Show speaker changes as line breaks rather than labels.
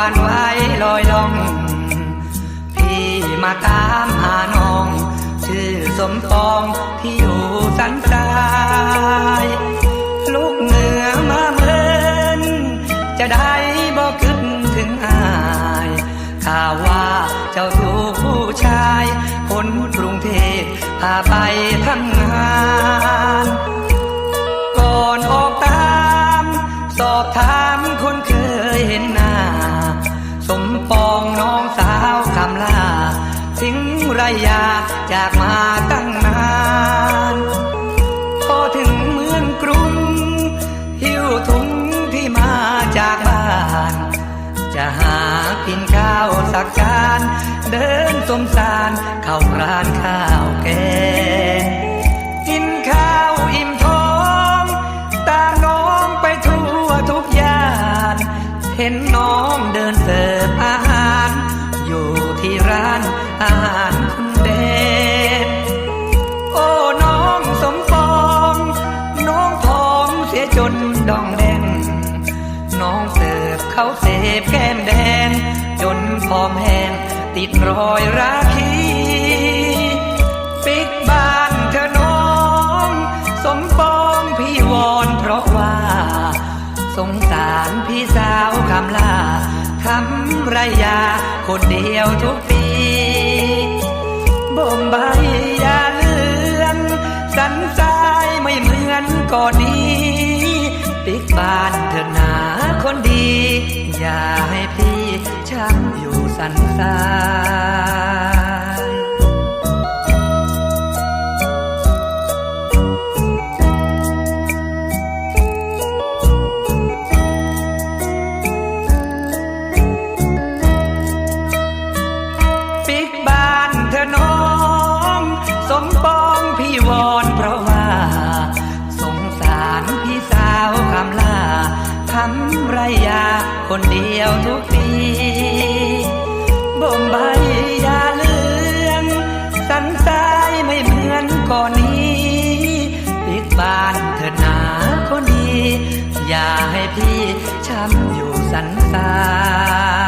หวันไหวลอยลอง พี่มาตามหาน้อง ชื่อสมปองที่อยู่สันทรายลูกเหนือมาเมินจะได้บอกขึ้นถึงอายข่าวว่าเจ้าถูกผู้ชาย คนกรุงเทพพาไปทำงาน ก่อน ยาจากมาตั้งนาน พอถึงเมืองกรุง หิวถุงที่มาจากบ้าน จะหากินข้าวสักจานเดินสมสารเข้าร้านข้าวแกงกินข้าวอิ่มท้อง ตามน้องไปทั่วทุกย่านเห็นน้อง อาหารคุณเดชโอ้น้องสมปอง น้องทองเสียจนดองแดงน้องเสิร์ฟเขาเสพแก้มแดง จนพอมแห้งติดรอยราคีปิกบ้านเธอน้อง สมปองพี่วอนเพราะว่า สงสารพี่สาวคำลาคำไรยาคนเดียวทุกปี มใบยาเลือนสันทรายไม่เหมือนก่อนนี้ปิกบานเธอหนาคนดี อย่าให้พี่ช้ำอยู่สันทราย ยาคนเดียวทุกปีบ่มใบยาเลืองสันทรายไม่เหมือนก่อนนี้ปิดบ้านเถิดหนาคนดี อย่าให้พี่ช้ำอยู่สันทราย